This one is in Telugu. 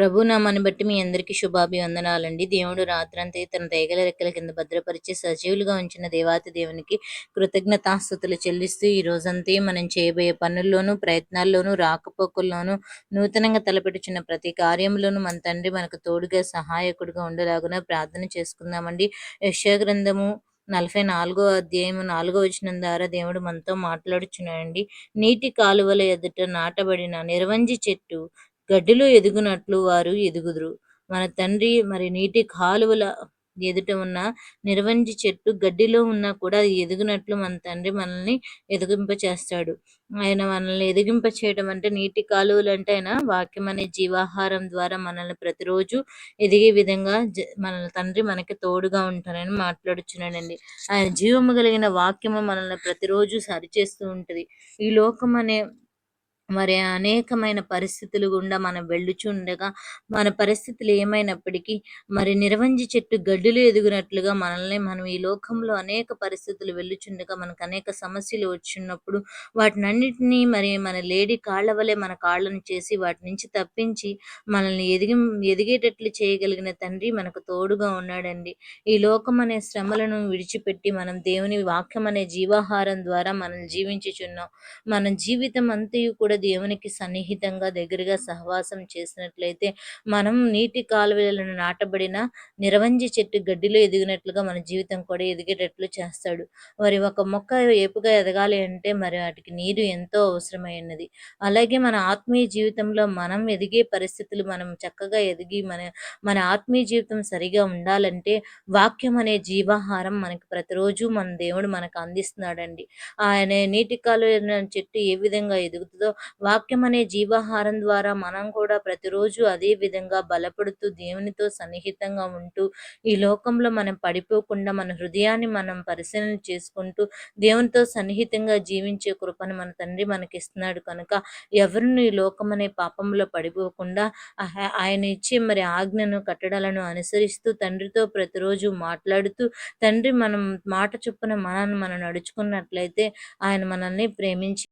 ప్రభు నామాన్ని బట్టి మీ అందరికీ శుభాభివందనాలండి. దేవుడు రాత్రంతా తన దయగల రెక్కల కింద భద్రపరిచి సజీవులుగా ఉంచిన దేవాతి దేవునికి కృతజ్ఞతాస్థుతులు చెల్లిస్తూ ఈ రోజంతా మనం చేయబోయే పనుల్లోనూ ప్రయత్నాల్లోనూ రాకపోకల్లోనూ నూతనంగా తలపెట్టుచున్న ప్రతి కార్యంలోనూ మన తండ్రి మనకు తోడుగా సహాయకుడుగా ఉండలాగున ప్రార్థన చేసుకుందామండి. యశగ్రంథము నలభై నాలుగో అధ్యాయం నాలుగో వచనం ద్వారా దేవుడు మనతో మాట్లాడుచున్నాడండి. నీటి కాలువల ఎదుట నాటబడిన నిర్వంజి చెట్టు గడ్డిలో ఎదుగునట్లు వారు ఎదుగుదురు. మన తండ్రి మరి నీటి కాలువల ఎదుట ఉన్న నిర్వంజి చెట్టు గడ్డిలో ఉన్నా కూడా ఎదిగినట్లు మన తండ్రి మనల్ని ఎదిగింప చేస్తాడు ఆయన మనల్ని ఎదిగింప చేయడం అంటే నీటి కాలువలు అంటే ఆయన వాక్యం అనే జీవాహారం ద్వారా మనల్ని ప్రతిరోజు ఎదిగే విధంగా మన తండ్రి మనకి తోడుగా ఉంటారని మాట్లాడుచున్నాడండి. ఆయన జీవము కలిగిన వాక్యము మనల్ని ప్రతిరోజు సరిచేస్తూ ఉంటుంది. ఈ లోకం అనే మరి అనేకమైన పరిస్థితులు గుండా మనం వెళ్ళుచుండగా మన పరిస్థితులు ఏమైనప్పటికీ మరి నిరవంజి చెట్టు గడ్డులు ఎదుగునట్లుగా మనల్ని మనం ఈ లోకంలో అనేక పరిస్థితులు వెళ్ళుచుండగా మనకు అనేక సమస్యలు వచ్చినప్పుడు వాటినన్నిటినీ మరి మన లేడీ కాళ్ళ వలె మన కాళ్ళను చేసి వాటి నుంచి తప్పించి మనల్ని ఎదిగి ఎదిగేటట్లు చేయగలిగిన తండ్రి మనకు తోడుగా ఉన్నాడండి. ఈ లోకం అనే శ్రమలను విడిచిపెట్టి మనం దేవుని వాక్యం అనే జీవాహారం ద్వారా మనం జీవించుచున్నాం. మన జీవితం అంతయు కూడా దేవునికి సన్నిహితంగా దగ్గరగా సహవాసం చేసినట్లయితే మనం నీటి కాలువలను నాటబడిన నిరవంజి చెట్టు గడ్డిలో ఎదిగినట్లుగా మన జీవితం కూడా ఎదిగేటట్లు చేస్తాడు. మరి ఒక మొక్క ఏపుగా ఎదగాలి అంటే మరి వాటికి నీరు ఎంతో అవసరమైనది. అలాగే మన ఆత్మీయ జీవితంలో మనం ఎదిగే పరిస్థితులు మనం చక్కగా ఎదిగి మన మన ఆత్మీయ జీవితం సరిగా ఉండాలంటే వాక్యం అనే జీవాహారం మనకి ప్రతిరోజు మన దేవుడు మనకు అందిస్తున్నాడండి. ఆయన నీటి కాలువ చెట్టు ఏ విధంగా ఎదుగుతుందో వాక్యం అనే జీవాహారం ద్వారా మనం కూడా ప్రతిరోజు అదే విధంగా బలపడుతూ దేవునితో సన్నిహితంగా ఉంటూ ఈ లోకంలో మనం పడిపోకుండా మన హృదయాన్ని మనం పరిశీలన చేసుకుంటూ దేవునితో సన్నిహితంగా జీవించే కృపను మన తండ్రి మనకిస్తున్నాడు కనుక ఎవరిని ఈ లోకం అనే పాపంలో పడిపోకుండా ఆయన ఇచ్చే మరి ఆజ్ఞను కట్టడాలను అనుసరిస్తూ తండ్రితో ప్రతిరోజు మాట్లాడుతూ తండ్రి మనం మాట చొప్పున మనల్ని మనం నడుచుకున్నట్లయితే ఆయన మనల్ని ప్రేమించి